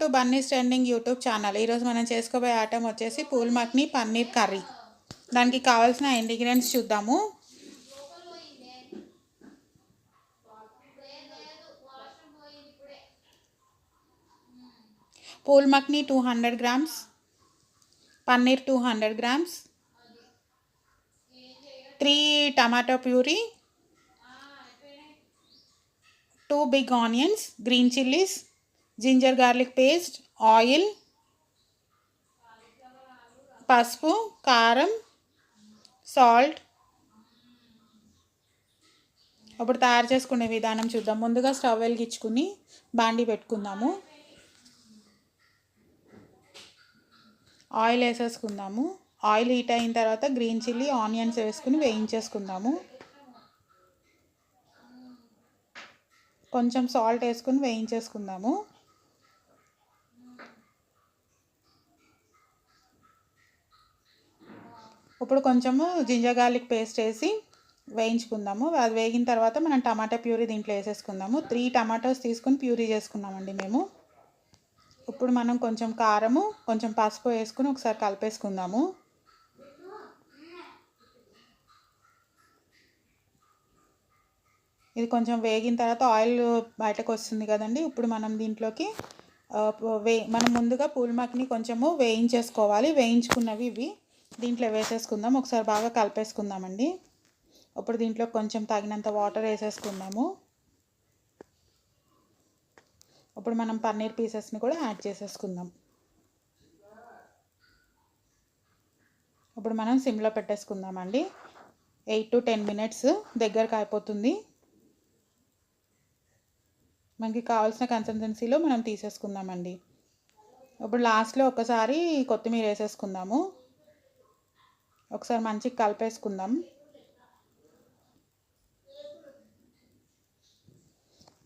To Bunny trending YouTube channel. ఈరోజు మనం చేసుకోబోయే ఐటమ్ వచ్చేసి పూల్ మక్ని పన్నీర్ కర్రీ. దానికి కావాల్సిన ఇంగ్రీడియంట్స్ చూద్దాము. Phool makhni two hundred grams paneer two hundred grams three tomato puree two big onions green chillies ginger garlic paste oil పసుపు కారం salt. ఇప్పుడు తయారు చేసుకునే విధానం చూద్దాం. ముందుగా స్టవ్ వెలిగించుకుని బాండీ పెట్టుకుందాము. ఆయిల్ వేసేసుకుందాము. ఆయిల్ హీట్ అయిన తర్వాత గ్రీన్ చిల్లీ ఆనియన్స్ వేసుకుని వేయించేసుకుందాము. కొంచెం సాల్ట్ వేసుకుని వేయించేసుకుందాము. ఇప్పుడు కొంచెము జింజర్ గార్లిక్ పేస్ట్ వేసి వేయించుకుందాము. అది వేగిన తర్వాత మనం టమాటా ప్యూరీ దీంట్లో వేసేసుకుందాము. త్రీ టమాటోస్ తీసుకుని ప్యూరీ చేసుకున్నామండి మేము. ఇప్పుడు మనం కొంచెం కారము కొంచెం పసుపు వేసుకుని ఒకసారి కలిపేసుకుందాము. ఇది కొంచెం వేగిన తర్వాత ఆయిల్ బయటకు వస్తుంది కదండి. ఇప్పుడు మనం దీంట్లోకి వే మనం ముందుగా పూల్మాకిని కొంచెము వేయించేసుకోవాలి. వేయించుకున్నవి ఇవి. దీంట్లో వేసేసుకుందాం. ఒకసారి బాగా కలిపేసుకుందామండి. ఇప్పుడు దీంట్లో కొంచెం తగినంత వాటర్ వేసేసుకుందాము. ఇప్పుడు మనం పన్నీర్ పీసెస్ని కూడా యాడ్ చేసేసుకుందాం. ఇప్పుడు మనం సిమ్లో పెట్టేసుకుందామండి. ఎయిట్ టు టెన్ మినిట్స్ దగ్గరకు అయిపోతుంది. మనకి కావాల్సిన కన్సిస్టెన్సీలో మనం తీసేసుకుందామండి. ఇప్పుడు లాస్ట్లో ఒకసారి కొత్తిమీర వేసేసుకుందాము. ఒకసారి మంచిగా కలిపేసుకుందాం.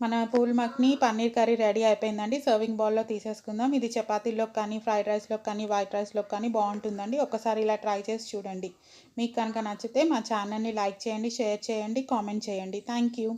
మన పూల్ మక్ని పన్నీర్ కర్రీ రెడీ అయిపోయిందండి. సర్వింగ్ బౌల్లో తీసేసుకుందాం. ఇది చపాతీలోకి కానీ ఫ్రైడ్ రైస్లోకి కానీ వైట్ రైస్లోకి కానీ బాగుంటుందండి. ఒకసారి ఇలా ట్రై చేసి చూడండి. మీకు కనుక నచ్చితే మా ఛానల్ని లైక్ చేయండి షేర్ చేయండి కామెంట్ చేయండి. Thank you.